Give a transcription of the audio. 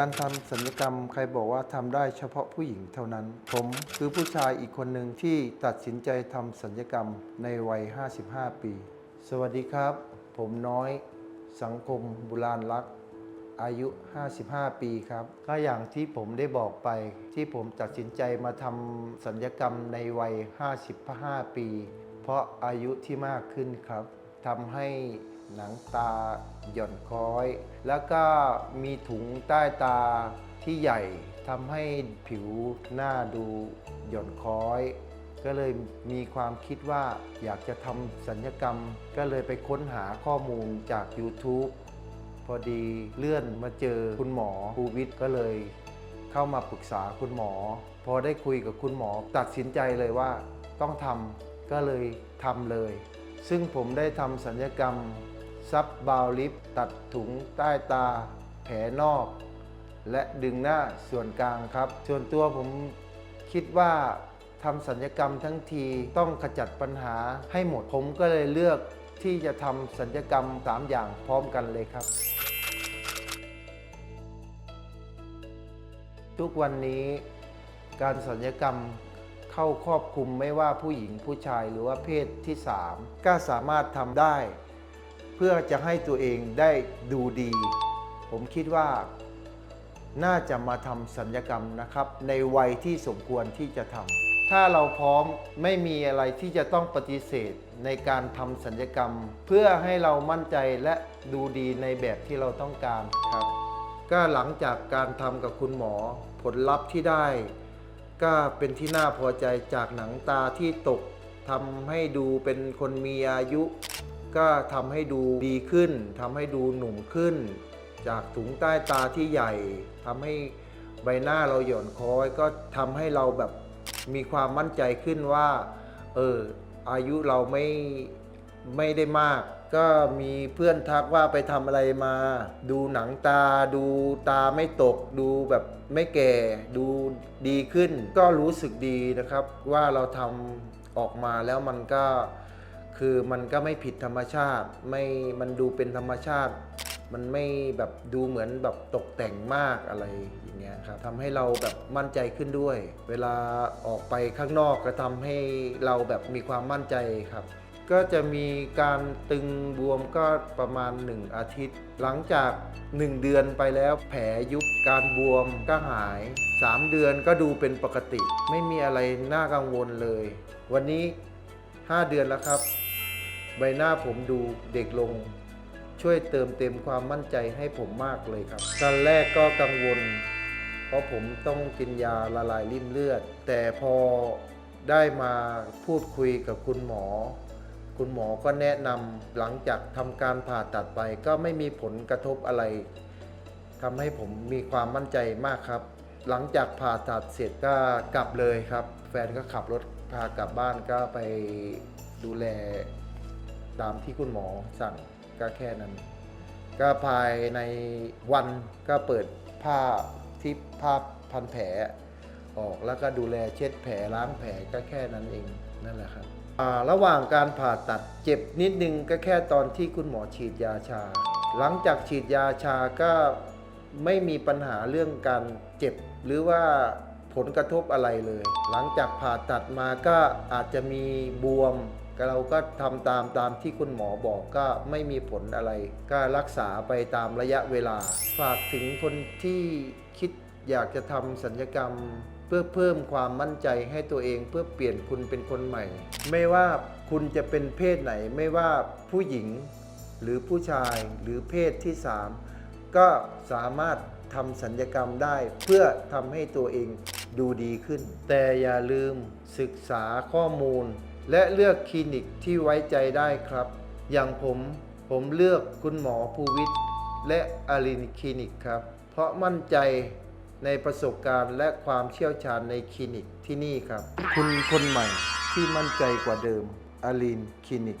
การทำสัญญกรรมใครบอกว่าทำได้เฉพาะผู้หญิงเท่านั้น ผมคือผู้ชายอีกคนหนึ่งที่ตัดสินใจทำสัญญกรรมในวัย 55 ปี สวัสดีครับ ผมน้อยสังคมบุราณรักษ์อายุ 55 ปีครับ ก็อย่างที่ผมได้บอกไป ที่ผมตัดสินใจมาทำสัญญกรรมในวัย 55 ปี เพราะอายุที่มากขึ้นครับทำให้ หนังตาหย่อนคล้อย แล้วก็มีถุงใต้ตาที่ใหญ่ทำให้ผิวหน้าดูหย่อนคล้อย ก็เลยมีความคิดว่าอยากจะทำสัญญกรรม ก็เลยไปค้นหาข้อมูลจาก YouTube พอดีเลื่อนมาเจอคุณหมอภูวิทย์ก็เลยเข้ามาปรึกษาคุณหมอ พอได้คุยกับคุณหมอตัดสินใจเลยว่าต้องทำก็เลยทำเลย ซึ่งผมได้ทำสัญญกรรม ซับบาวลิฟตัดถุงใต้ตา แผลนอก และดึงหน้าส่วนกลางครับ ส่วนตัวผมคิดว่าทำสัญญกรรมทั้งทีต้องขจัดปัญหาให้หมดผมก็เลยเลือกที่จะทำสัญญกรรม 3 อย่างพร้อมกันเลยครับ ทุกวันนี้การสัญญกรรมเข้าครอบคลุมไม่ว่าผู้หญิงผู้ชายหรือว่าเพศที่ 3 ก็สามารถทำได้ เพื่อจะให้ตัวเองได้ดูดี ผมคิดว่าน่าจะมาทำสัญญกรรมนะครับ ในวัยที่สมควรที่จะทำถ้าเราพร้อมไม่มีอะไรที่จะต้องปฏิเสธในการทำสัญญกรรม เพื่อให้เรามั่นใจและดูดีในแบบที่เราต้องการครับ ก็หลังจากการทำกับคุณหมอผลลัพธ์ที่ได้ ก็เป็นที่น่าพอใจจากหนังตาที่ตกทำให้ดูเป็นคนมีอายุ ก็ทำให้ดูดีขึ้นทำให้ดูหนุ่มขึ้น จากถุงใต้ตาที่ใหญ่ทำให้ใบหน้าเราหย่อนคล้อยก็ทำให้เราแบบมีความมั่นใจขึ้นว่าเอออายุเราไม่ไม่ได้มาก ก็มีเพื่อนทักว่าไปทำอะไรมา ดูหนังตา ดูตาไม่ตก ดูแบบไม่แก่ ดูดีขึ้น ก็รู้สึกดีนะครับ ว่าเราทำออกมาแล้วมันก็ คือมันก็ไม่ผิดธรรมชาติไม่มันดูเป็นธรรมชาติ มันไม่แบบดูเหมือนแบบตกแต่งมากอะไรอย่างเงี้ยครับทำให้เราแบบมั่นใจขึ้นด้วย เวลาออกไปข้างนอกก็ทำให้เราแบบมีความมั่นใจครับ ก็จะมีการตึงบวมก็ประมาณ 1 อาทิตย์ หลังจาก 1 เดือนไปแล้วแผลยุบการบวมก็หาย 3 เดือนก็ดูเป็นปกติ ไม่มีอะไรน่ากังวลเลย วันนี้ 5 เดือนแล้วครับ ใบหน้าผมดูเด็กลง ช่วยเติมเต็มความมั่นใจให้ผมมากเลยครับตอนแรกก็กังวล เพราะผมต้องกินยาละลายริ่มเลือด แต่พอได้มาพูดคุยกับคุณหมอ คุณหมอก็แนะนำหลังจากทำการผ่าตัดไปก็ไม่มีผลกระทบอะไรทำให้ผมมีความมั่นใจมากครับ หลังจากผ่าตัดเสร็จก็กลับเลยครับ แฟนก็ขับรถพากลับบ้านก็ไปดูแล ตามที่คุณหมอสั่งก็แค่นั้น ก็ภายในวันก็เปิดผ้าที่ผ้าพันแผลออกแล้วก็ดูแลเช็ดแผลล้างแผลก็แค่นั้นเองนั่นแหละครับระหว่างการผ่าตัดเจ็บนิดนึงก็แค่ตอนที่คุณหมอฉีดยาชา หลังจากฉีดยาชาก็ไม่มีปัญหาเรื่องการเจ็บหรือว่าผลกระทบอะไรเลย หลังจากผ่าตัดมาก็อาจจะมีบวม เราก็ทำตามตามที่คุณหมอบอกก็ไม่มีผลอะไร ก็รักษาไปตามระยะเวลา ฝากถึงคนที่คิดอยากจะทำสัญญกรรม เพื่อเพิ่มความมั่นใจให้ตัวเองเพื่อเปลี่ยนคุณเป็นคนใหม่ ไม่ว่าคุณจะเป็นเพศไหน ไม่ว่าผู้หญิงหรือผู้ชายหรือเพศที่ 3 ก็สามารถทำสัญญกรรมได้เพื่อทำให้ตัวเองดูดีขึ้น แต่อย่าลืมศึกษาข้อมูล และเลือกคลินิกที่ไว้ใจได้ครับ อย่างผมผมเลือกคุณหมอภูวิทย์และอารินคลินิกครับ เพราะมั่นใจในประสบการณ์และความเชี่ยวชาญในคลินิกที่นี่ครับ คุณคนใหม่ที่มั่นใจกว่าเดิมอารินคลินิก